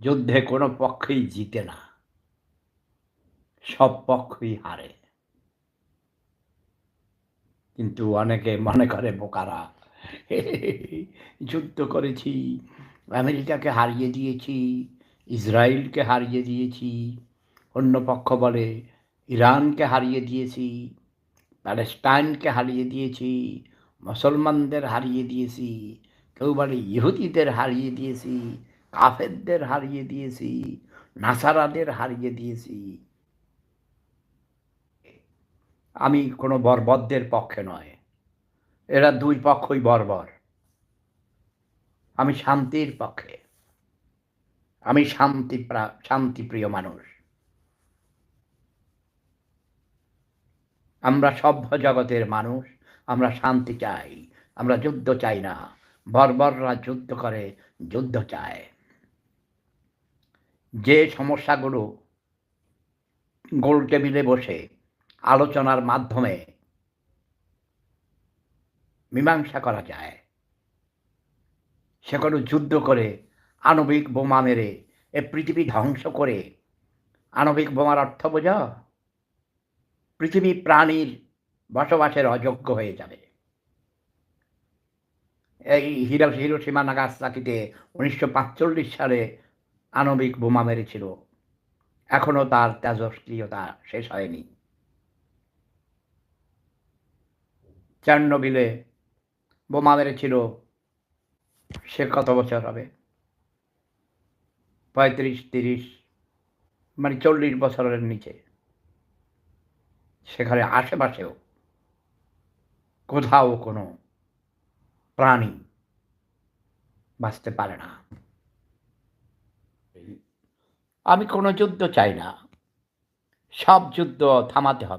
যুদ্ধে কোনো পক্ষই জিতে না। সব পক্ষই হারে। কিন্তু অনেকে মনে করে, বোকারা, যুদ্ধ করেছি, আমেরিকাকে হারিয়ে দিয়েছি, ইসরায়েলকে হারিয়ে দিয়েছি, অন্য পক্ষ বলে, ইরানকে হারিয়ে দিয়েছি, প্যালেস্টাইনকে হারিয়ে দিয়েছি, মুসলমানদের হারিয়ে দিয়েছি, কেউ বলে, ইহুদিদের হারিয়ে দিয়েছি কাফেরদের হারিয়ে দিয়েছি, নাসারাদের হারিয়ে দিয়েছি। আমি কোনো বর্বরদের পক্ষে নয়। এরা দুই পক্ষই বর্বর। আমি শান্তির পক্ষে। আমি শান্তি শান্তিপ্রিয় মানুষ। আমরা সভ্য জগতের মানুষ, আমরা শান্তি চাই, আমরা যুদ্ধ চাই না। বর্বররা যুদ্ধ করে, যুদ্ধ চায়। যে সমস্যাগুলো গোল টেবিলে বসে আলোচনার মাধ্যমে মীমাংসা করা যায়, সেগুলো যুদ্ধ করে আণবিক বোমা মেরে এ পৃথিবী ধ্বংস করে আণবিক বোমার অর্থ বোঝা? পৃথিবী প্রাণীর বসবাসের অযোগ্য হয়ে যাবে। এই হিরো, হিরোসীমা নাগাসাকিতে উনিশশো সালে আণবিক বোমা মেরেছিল। এখনও তার তেজস্ক্রিয়তা শেষ হয়নি। চার্নবিলে বোমা মেরেছিল সে কত বছর হবে? পঁয়ত্রিশ, তিরিশ মানে চল্লিশ বছরের নিচে। সেখানে আশেপাশেও কোথাও কোনো প্রাণী বাঁচতে পারে না। আমি কোনো যুদ্ধ চাই না। সব যুদ্ধ থামাতে হবে।